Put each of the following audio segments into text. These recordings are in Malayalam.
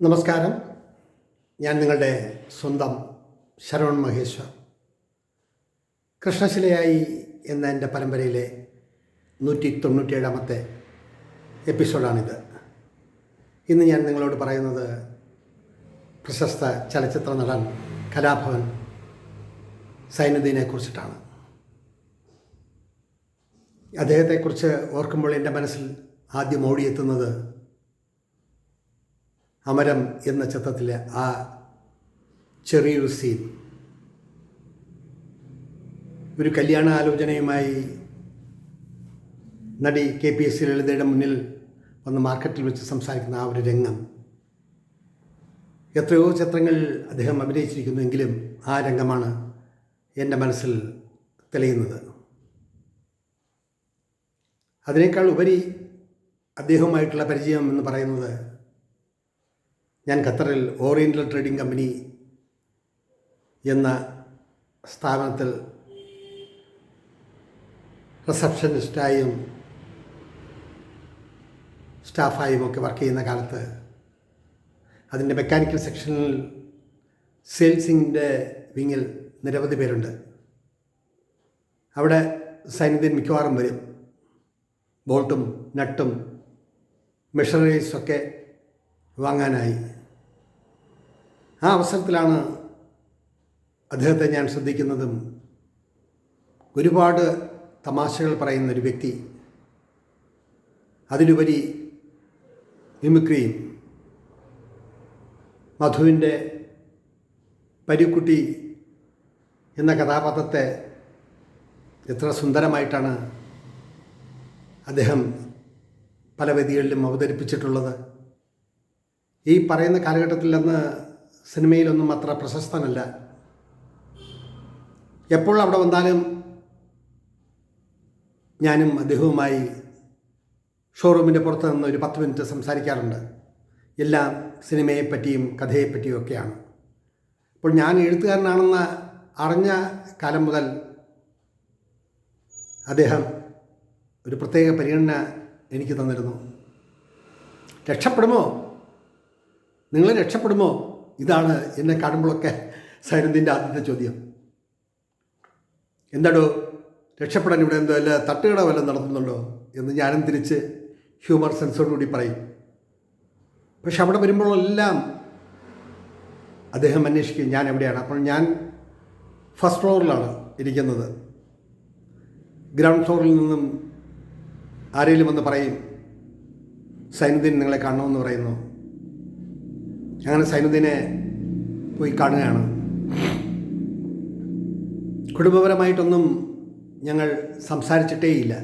നമസ്കാരം. ഞാൻ നിങ്ങളുടെ സ്വന്തം ശരവൺ മഹേശ്വർ. കൃഷ്ണശിലയായി എന്ന എന്റെ പരമ്പരയിലെ നൂറ്റി തൊണ്ണൂറ്റിയേഴാമത്തെ എപ്പിസോഡാണിത്. ഇന്ന് ഞാൻ നിങ്ങളോട് പറയുന്നത് പ്രശസ്ത ചലച്ചിത്ര നടൻ കലാഭവൻ സൈനുദ്ദീനെ കുറിച്ചിട്ടാണ് അദ്ദേഹത്തെക്കുറിച്ച് ഓർക്കുമ്പോൾ എന്റെ മനസ്സിൽ ആദ്യം ഓടിയെത്തുന്നത് അമരം എന്ന ചിത്രത്തിലെ ആ ചെറിയൊരു സീൻ ഒരു കല്യാണ ആലോചനയുമായി നടി കെ പി എസ് സി ലളിതയുടെ മുന്നിൽ വന്ന് മാർക്കറ്റിൽ വെച്ച് സംസാരിക്കുന്ന ആ ഒരു രംഗം. എത്രയോ ചിത്രങ്ങൾ അദ്ദേഹം അഭിനയിച്ചിരിക്കുന്നുവെങ്കിലും ആ രംഗമാണ് എന്റെ മനസ്സിൽ തെളിയുന്നത്. അതിനേക്കാൾ ഉപരി അദ്ദേഹവുമായിട്ടുള്ള പരിചയം എന്ന് പറയുന്നത് ഞാൻ ഖത്തറിൽ ഓറിയന്റൽ ട്രേഡിംഗ് കമ്പനി എന്ന സ്ഥാപനത്തിൽ റിസപ്ഷനിസ്റ്റായും സ്റ്റാഫായും ഒക്കെ വർക്ക് ചെയ്യുന്ന കാലത്ത് അതിന്റെ മെക്കാനിക്കൽ സെക്ഷനിൽ സെയിൽസിന്റെ വിങ്ങിൽ നിരവധി പേരുണ്ട്. അവിടെ സൈന്യത്തിൽ മിക്കവാറും വരും. ബോൾട്ടും നട്ടും മെഷറീസൊക്കെ വാങ്ങാനായി. ആ അവസരത്തിലാണ് അദ്ദേഹത്തെ ഞാൻ ശ്രദ്ധിക്കുന്നതും ഒരുപാട് തമാശകൾ പറയുന്ന ഒരു വ്യക്തി. അതിലുപരി മിമിക്രിയും മധുവിന്റെ പരിക്കുട്ടി എന്ന കഥാപാത്രത്തെ എത്ര സുന്ദരമായിട്ടാണ് അദ്ദേഹം പല വേദികളിലും അവതരിപ്പിച്ചിട്ടുള്ളത്. ഈ പറയുന്ന കാലഘട്ടത്തിൽ അന്ന് സിനിമയിലൊന്നും അത്ര പ്രശസ്തനല്ല. എപ്പോൾ അവിടെ വന്നാലും ഞാനും അദ്ദേഹവുമായി ഷോറൂമിന്റെ പുറത്ത് നിന്ന് ഒരു പത്ത് മിനിറ്റ് സംസാരിക്കാറുണ്ട്. എല്ലാം സിനിമയെപ്പറ്റിയും കഥയെപ്പറ്റിയും ഒക്കെയാണ്. അപ്പോൾ ഞാൻ എഴുത്തുകാരനാണെന്ന് അറിഞ്ഞ കാലം മുതൽ അദ്ദേഹം ഒരു പ്രത്യേക പരിഗണന എനിക്ക് തന്നിരുന്നു. രക്ഷപ്പെടുമോ? നിങ്ങൾ രക്ഷപ്പെടുമോ? ഇതാണ് എന്നെ കാണുമ്പോഴൊക്കെ സൈനന്ദിന്റെ ആദ്യത്തെ ചോദ്യം. എന്താടോ രക്ഷപ്പെടാൻ ഇവിടെ എന്തോ അല്ല തട്ടുകട വല്ലതും നടത്തുന്നുണ്ടോ എന്ന് ഞാനും തിരിച്ച് ഹ്യൂമർ സെൻസോടുകൂടി പറയും. പക്ഷെ അവിടെ വരുമ്പോഴെല്ലാം അദ്ദേഹം അന്വേഷിക്കും ഞാൻ എവിടെയാണ്? അപ്പോൾ ഞാൻ ഫസ്റ്റ് ഫ്ലോറിലാണ് ഇരിക്കുന്നത്. ഗ്രൗണ്ട് ഫ്ലോറിൽ നിന്നും ആരെങ്കിലും വന്ന് പറയും സൈനുദ്ദീൻ നിങ്ങളെ കാണണമെന്ന് പറയുന്നു. അങ്ങനെ സൈനുദ്ദീനെ പോയി കാണുകയാണ്. കുടുംബപരമായിട്ടൊന്നും ഞങ്ങൾ സംസാരിച്ചിട്ടേയില്ല.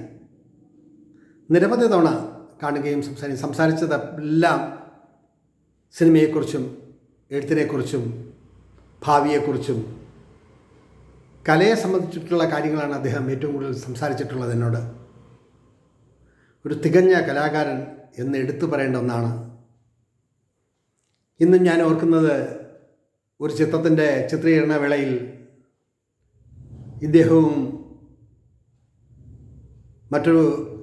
നിരവധി തവണ കാണുകയും സംസാരിക്കും സംസാരിച്ചതെല്ലാം സിനിമയെക്കുറിച്ചും എഴുത്തിനെക്കുറിച്ചും ഭാവിയെക്കുറിച്ചും കലയെ സംബന്ധിച്ചിട്ടുള്ള കാര്യങ്ങളാണ് അദ്ദേഹം ഏറ്റവും കൂടുതൽ സംസാരിച്ചിട്ടുള്ളത് എന്നോട്. ഒരു തികഞ്ഞ കലാകാരൻ എന്ന് എടുത്തു പറയേണ്ട ഒന്നാണ് ഇന്നും ഞാൻ ഓർക്കുന്നത് ഒരു ചിത്രത്തിന്റെ ചിത്രീകരണ വേളയിൽ ഇദ്ദേഹവും മറ്റൊരു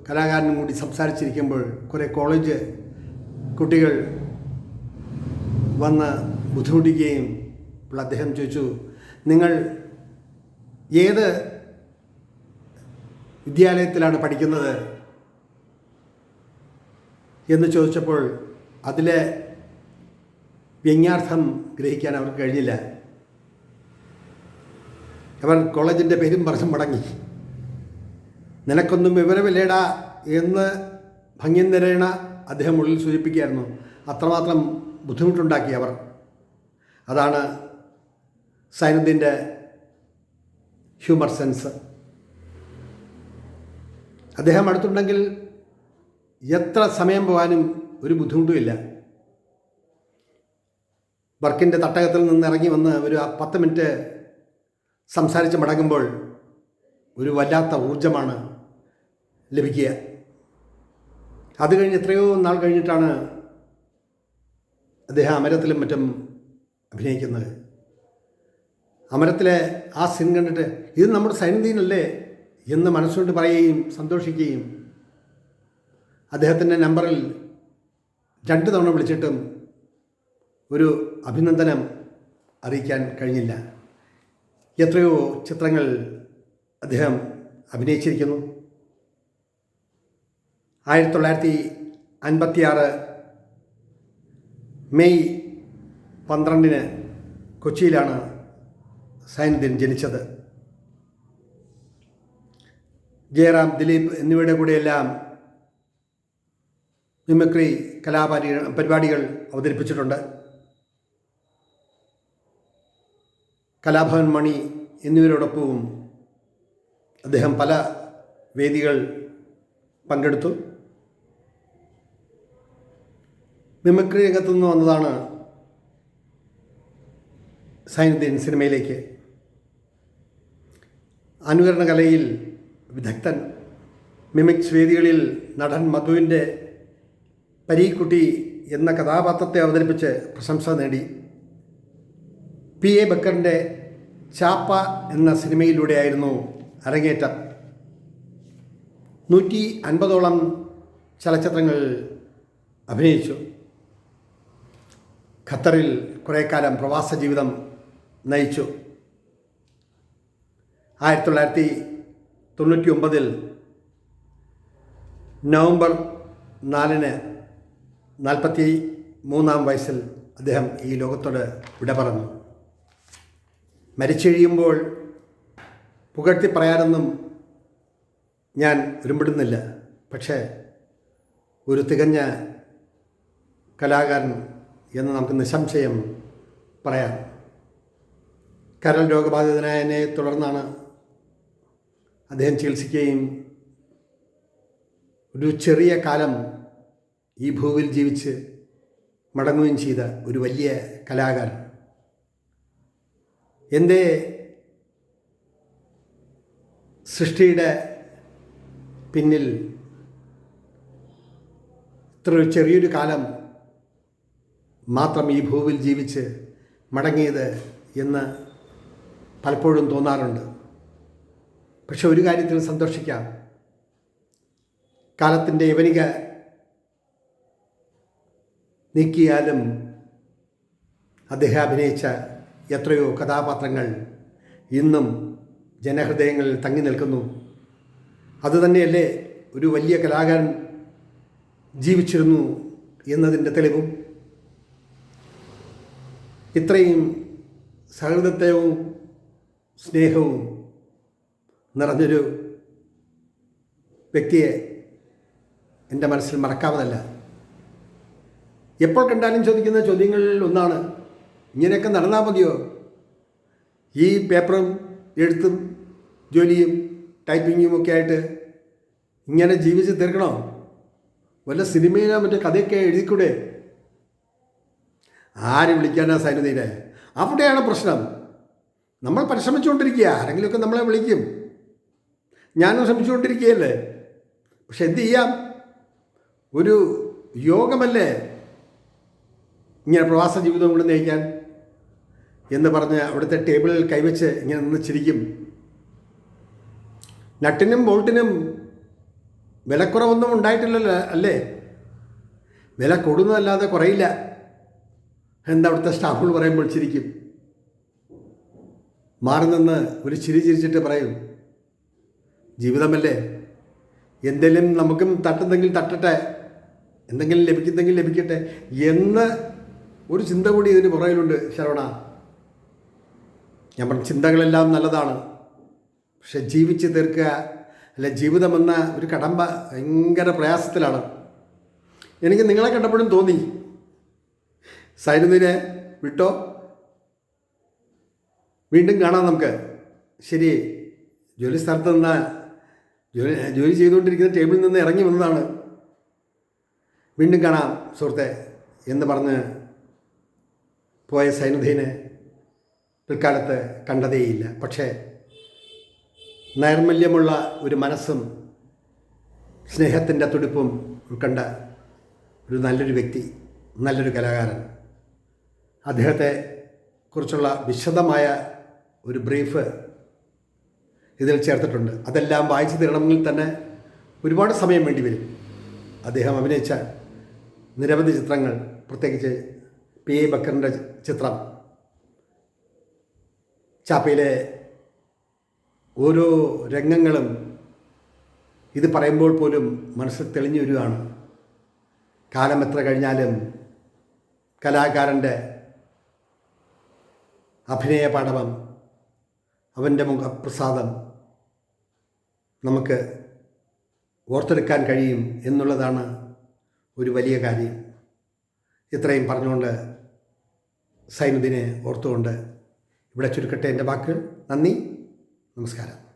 കലാകാരനും കൂടി സംസാരിച്ചിരിക്കുമ്പോൾ കുറേ കോളേജ് കുട്ടികൾ വന്ന് ബുദ്ധിമുട്ടിക്കുകയും അപ്പോൾ അദ്ദേഹം ചോദിച്ചു നിങ്ങൾ ഏത് വിദ്യാലയത്തിലാണ് പഠിക്കുന്നത്? എന്ന് ചോദിച്ചപ്പോൾ അതിലെ വ്യംഗ്യാർത്ഥം ഗ്രഹിക്കാൻ അവർക്ക് കഴിഞ്ഞില്ല. അവർ കോളേജിന്റെ പേരും പറഞ്ഞു മടങ്ങി. നിനക്കൊന്നും വിവരമില്ലേടാ എന്ന് ഭംഗി നിരയണ അദ്ദേഹം ഉള്ളിൽ സൂചിപ്പിക്കുകയായിരുന്നു. അത്രമാത്രം ബുദ്ധിമുട്ടുണ്ടാക്കി അവർ. അതാണ് സൈനുദ്ദീന്റെ ഹ്യൂമർ സെൻസ്. അദ്ദേഹം അടുത്തുണ്ടെങ്കിൽ എത്ര സമയം പോകാനും ഒരു ബുദ്ധിമുട്ടുമില്ല. വർക്കിന്റെ തട്ടകത്തിൽ നിന്ന് ഇറങ്ങി വന്ന് ഒരു പത്ത് മിനിറ്റ് സംസാരിച്ച് മടങ്ങുമ്പോൾ ഒരു വല്ലാത്ത ഊർജമാണ് ലഭിക്കുക. അത് കഴിഞ്ഞ് എത്രയോ നാൾ കഴിഞ്ഞിട്ടാണ് അദ്ദേഹം അമരത്തിലും മറ്റും അഭിനയിക്കുന്നത്. അമരത്തിലെ ആ സീൻ കണ്ടിട്ട് ഇത് നമ്മുടെ സൈനുദ്ദീനല്ലേ എന്ന് മനസ്സുകൊണ്ട് പറയുകയും സന്തോഷിക്കുകയും അദ്ദേഹത്തിന്റെ നമ്പറിൽ രണ്ട് തവണ വിളിച്ചിട്ടും ഒരു അഭിനന്ദനം അറിയിക്കാൻ കഴിഞ്ഞില്ല. എത്രയോ ചിത്രങ്ങൾ അദ്ദേഹം അഭിനയിച്ചിരിക്കുന്നു. ആയിരത്തി തൊള്ളായിരത്തി അൻപത്തിയാറ് മെയ് പന്ത്രണ്ടിന് കൊച്ചിയിലാണ് സൈനുദ്ദീൻ ജനിച്ചത്. ജയറാം ദിലീപ് എന്നിവയുടെ കൂടെയെല്ലാം മിമിക്രി കലാപരി പരിപാടികൾ അവതരിപ്പിച്ചിട്ടുണ്ട്. കലാഭവൻ മണി എന്നിവരോടൊപ്പവും അദ്ദേഹം പല വേദികൾ പങ്കെടുത്തു. മിമിക്രി രംഗത്തു നിന്ന് വന്നതാണ് സൈനുദ്ദീൻ സിനിമയിലേക്ക്. അനുകരണ കലയിൽ വിദഗ്ധൻ. മിമിക്സ് വേദികളിൽ നടൻ മധുവിന്റെ പരീക്കുട്ടി എന്ന കഥാപാത്രത്തെ അവതരിപ്പിച്ച് പ്രശംസ നേടി. പി എ ബക്കറിന്റെ ചാപ്പ എന്ന സിനിമയിലൂടെയായിരുന്നു അരങ്ങേറ്റം. നൂറ്റി അൻപതോളം ചലച്ചിത്രങ്ങൾ അഭിനയിച്ചു. ഖത്തറിൽ കുറേ കാലം പ്രവാസ ജീവിതം നയിച്ചു. ആയിരത്തി തൊള്ളായിരത്തി തൊണ്ണൂറ്റി ഒമ്പതിൽ നവംബർ നാലിന് നാൽപ്പത്തി മൂന്നാം വയസ്സിൽ അദ്ദേഹം ഈ ലോകത്തോട് വിട പറഞ്ഞു മരിച്ചെഴിയുമ്പോൾ പുകഴ്ത്തി പറയാനൊന്നും ഞാൻ ഒരുമ്പിടുന്നില്ല പക്ഷേ ഒരു തികഞ്ഞ കലാകാരൻ എന്ന് നമുക്ക് നിസ്സംശയം പറയാം. കരൾ രോഗബാധിതനായതിനെ തുടർന്നാണ് അദ്ദേഹം ചികിത്സിക്കുകയും ഒരു ചെറിയ കാലം ഈ ഭൂവിൽ ജീവിച്ച് മടങ്ങുകയും ചെയ്ത ഒരു വലിയ കലാകാരൻ. എന്റെ സൃഷ്ടിയുടെ പിന്നിൽ ഇത്ര ചെറിയൊരു കാലം മാത്രം ഈ ഭൂവിൽ ജീവിച്ച് മടങ്ങിയത് എന്ന് പലപ്പോഴും തോന്നാറുണ്ട്. പക്ഷെ ഒരു കാര്യത്തിൽ സന്തോഷിക്കാം. കാലത്തിന്റെ യവനിക നീക്കിയാലും അദ്ദേഹം അഭിനയിച്ച എത്രയോ കഥാപാത്രങ്ങൾ ഇന്നും ജനഹൃദയങ്ങളിൽ തങ്ങി നിൽക്കുന്നു. അതുതന്നെയല്ലേ ഒരു വലിയ കലാകാരൻ ജീവിച്ചിരുന്നു എന്നതിന്റെ തെളിവും? ഇത്രയും സഹൃദത്വവും സ്നേഹവും നിറഞ്ഞൊരു വ്യക്തിയെ എന്റെ മനസ്സിൽ മറക്കാവതല്ല. എപ്പോൾ കണ്ടാലും ചോദിക്കുന്ന ചോദ്യങ്ങളിൽ ഒന്നാണ് ഇങ്ങനെയൊക്കെ നടന്നാൽ മതിയോ? ഈ പേപ്പറും എഴുത്തും ജോലിയും ടൈപ്പിങ്ങും ഒക്കെ ആയിട്ട് ഇങ്ങനെ ജീവിച്ച് തീർക്കണോ? വല്ല സിനിമയിലോ മറ്റേ കഥയൊക്കെ എഴുതിക്കൂടെ? ആര് വിളിക്കാനാ സൈനുദ്ദീനെ അവിടെയാണ് പ്രശ്നം. നമ്മൾ പരിശ്രമിച്ചുകൊണ്ടിരിക്കുക ആരെങ്കിലുമൊക്കെ നമ്മളെ വിളിക്കും. ഞാനും ശ്രമിച്ചുകൊണ്ടിരിക്കുകയല്ലേ? പക്ഷെ എന്ത് ചെയ്യാം? ഒരു യോഗമല്ലേ? ഇങ്ങനെ പ്രവാസ ജീവിതം കൊണ്ട് നയിക്കാൻ? എന്ന് പറഞ്ഞ് അവിടുത്തെ ടേബിളിൽ കൈവച്ച് ഇങ്ങനെ നിന്ന് ചിരിക്കും. നട്ടിനും ബോൾട്ടിനും വിലക്കുറവൊന്നും ഉണ്ടായിട്ടില്ലല്ലോ അല്ലേ? വില കൂടുന്നതല്ലാതെ കുറയില്ല. എന്താ അവിടുത്തെ സ്റ്റാഫുകൾ പറയുമ്പോൾ ചിരിക്കും. മാറി നിന്ന് ഒരു ചിരി ചിരിച്ചിട്ട് പറയും ജീവിതമല്ലേ? എന്തെങ്കിലും നമുക്കും തട്ടുന്നെങ്കിൽ തട്ടട്ടെ? എന്തെങ്കിലും ലഭിക്കുന്നെങ്കിൽ ലഭിക്കട്ടെ? എന്ന് ഒരു ചിന്ത കൂടി ഇതിന് പുറകിലുണ്ട് ശരവണ. ഞാൻ പറഞ്ഞ ചിന്തകളെല്ലാം നല്ലതാണ്. പക്ഷെ ജീവിച്ച് തീർക്കുക അല്ലെ ജീവിതമെന്ന ഒരു കടമ്പ ഭയങ്കര പ്രയാസത്തിലാണ്. എനിക്ക് നിങ്ങളെ കണ്ടപ്പോഴും തോന്നി. സൈനുദിനെ വിട്ടോ? വീണ്ടും കാണാം നമുക്ക്. ശരി ജോലി സ്ഥലത്ത് നിന്ന് ജോലി ജോലി ചെയ്തുകൊണ്ടിരിക്കുന്ന ടേബിളിൽ നിന്ന് ഇറങ്ങി വന്നതാണ്. വീണ്ടും കാണാം സുഹൃത്തെ എന്ന് പറഞ്ഞ് പോയ സൈനുദ്ദീനെ. പിൽക്കാലത്ത് കണ്ടതേയില്ല. പക്ഷേ നൈർമല്യമുള്ള ഒരു മനസ്സും സ്നേഹത്തിന്റെ തുടിപ്പും ഉൾക്കണ്ട ഒരു നല്ലൊരു വ്യക്തി നല്ലൊരു കലാകാരൻ. അദ്ദേഹത്തെ കുറിച്ചുള്ള വിശദമായ ഒരു ബ്രീഫ് ഇതിൽ ചേർത്തിട്ടുണ്ട്. അതെല്ലാം വായിച്ചു തീരണമെങ്കിൽ തന്നെ ഒരുപാട് സമയം വേണ്ടി വരും. അദ്ദേഹം അഭിനയിച്ച നിരവധി ചിത്രങ്ങൾ പ്രത്യേകിച്ച് പി. എ. ബക്കറിന്റെ ചിത്രം ചാപ്പയിലെ ഓരോ രംഗങ്ങളും ഇത് പറയുമ്പോൾ പോലും മനസ്സിൽ തെളിഞ്ഞു വരികയാണ് കാലം എത്ര കഴിഞ്ഞാലും കലാകാരന്റെ അഭിനയ പാടവം അവന്റെ മുഖപ്രസാദം നമുക്ക് ഓർത്തെടുക്കാൻ കഴിയും എന്നുള്ളതാണ് ഒരു വലിയ കാര്യം. ഇത്രയും പറഞ്ഞുകൊണ്ട് സൈനുദ്ദീനെ ഓർത്തുകൊണ്ട് ഇവിടെ ചുരുക്കട്ടെ എന്റെ വാക്കുകൾ. നന്ദി. നമസ്കാരം.